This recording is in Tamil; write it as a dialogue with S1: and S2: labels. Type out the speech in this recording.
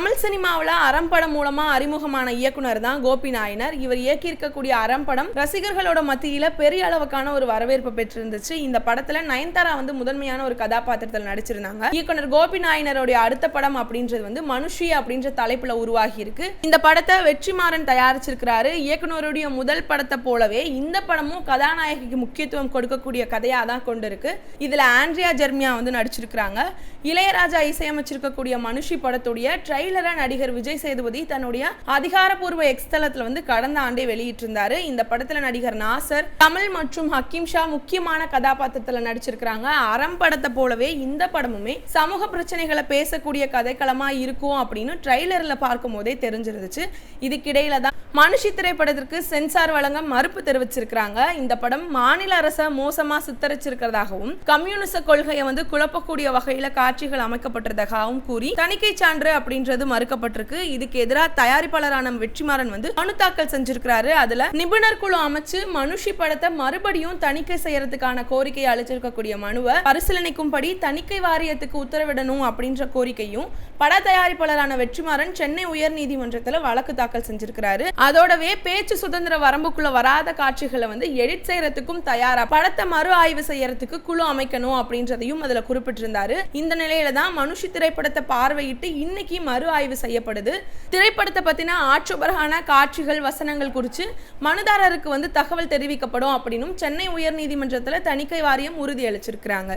S1: தமிழ் சினிமாவில் அறம்படம் மூலமா அறிமுகமான இயக்குனர் தான் கோபி நாயனர். இவர் இயக்கியிருக்கக்கூடிய அறம்படம் ரசிகர்களோட மத்தியில பெரிய அளவுக்கான ஒரு வரவேற்பு பெற்றிருந்துச்சு. இந்த படத்துல நயன்தாரா வந்து முதன்மையான ஒரு கதாபாத்திரத்தில் நடிச்சிருந்தாங்க. இயக்குனர் கோபி நாயனருடைய அடுத்த படம் அப்படின்றது வந்து மனுஷி அப்படின்ற தலைப்புல உருவாகி இருக்கு இந்த படத்தை வெற்றிமாறன் தயாரிச்சிருக்கிறாரு. இயக்குனருடைய முதல் படத்தை போலவே இந்த படமும் கதாநாயகிக்கு முக்கியத்துவம் கொடுக்கக்கூடிய கதையா தான் கொண்டு இருக்கு இதுல ஆண்ட்ரியா ஜெர்மியா வந்து நடிச்சிருக்கிறாங்க. இளையராஜா இசையமைச்சிருக்கக்கூடிய மனுஷி படத்துடைய ட்ரெய்லரை நடிகர் விஜய் சேதுபதி தன்னுடைய அதிகாரப்பூர்வ எக்ஸ்தலத்தில் வந்து கடந்த ஆண்டே வெளியிட்டிருந்தாரு. இந்த படத்தில் நடிகர் நாசர் தமிழ் மற்றும் ஹக்கீம் ஷா முக்கியமான கதாபாத்திரத்தில் நடிச்சிருக்கிறாங்க. அறம் படத்தை போலவே இந்த படமுமே சமூக பிரச்சனைகளை பேசக்கூடிய கதைக்களமாக இருக்கும் அப்படின்னு ட்ரெய்லரில் பார்க்கும் போதே தெரிஞ்சிருந்துச்சு. இதுக்கிடையில தான் மனுஷி திரைப்படத்திற்கு சென்சார் வழங்க மறுப்பு தெரிவிச்சிருக்கிறாங்க. இந்த படம் மாநில அரசை மோசமாக சித்தரிச்சிருக்கிறதாகவும் கம்யூனிச கொள்கையை வந்து குழப்பக்கூடிய வகையில் காட்சிகள் அமைக்கப்பட்டிருந்ததாகவும் கூறி தணிக்கை சான்று அப்படின்றது மறுக்கப்பட்டிருக்கு. இதுக்கு எதிராக தயாரிப்பாளரான வெற்றிமாறன் வந்து மனு தாக்கல் செஞ்சிருக்கிறாரு. அதுல நிபுணர் குழு அமைச்சு மனுஷி படத்தை மறுபடியும் தணிக்கை செய்யறதுக்கான கோரிக்கையை அளிச்சிருக்கக்கூடிய மனுவை பரிசீலனைக்கும்படி தணிக்கை வாரியத்துக்கு உத்தரவிடணும் அப்படின்ற கோரிக்கையும் பட தயாரிப்பாளரான வெற்றிமாறன் சென்னை உயர் நீதிமன்றத்துல வழக்கு தாக்கல் செஞ்சிருக்கிறாரு. அதோடவே பேச்சு சுதந்திர வரம்புக்குள்ள வராத காட்சிகளை வந்து எடிட் செய்யறதுக்கும் தயாரா? படத்தை மறு ஆய்வு செய்யறதுக்கு குழு அமைக்கணும் அப்படின்றதையும் அதுல குறிப்பிட்டிருந்தாரு. இந்த நிலையில தான் மனுஷி திரைப்படத்தை பார்வையிட்டு இன்னைக்கு மறு ஆய்வு செய்யப்படுது. திரைப்படத்தை பத்தின ஆட்சேபரமான காட்சிகள் வசனங்கள் குறித்து மனுதாரருக்கு வந்து தகவல் தெரிவிக்கப்படும் அப்படின்னும் சென்னை உயர்நீதிமன்றத்தில் தணிக்கை வாரியம் உறுதியளிச்சிருக்கிறாங்க.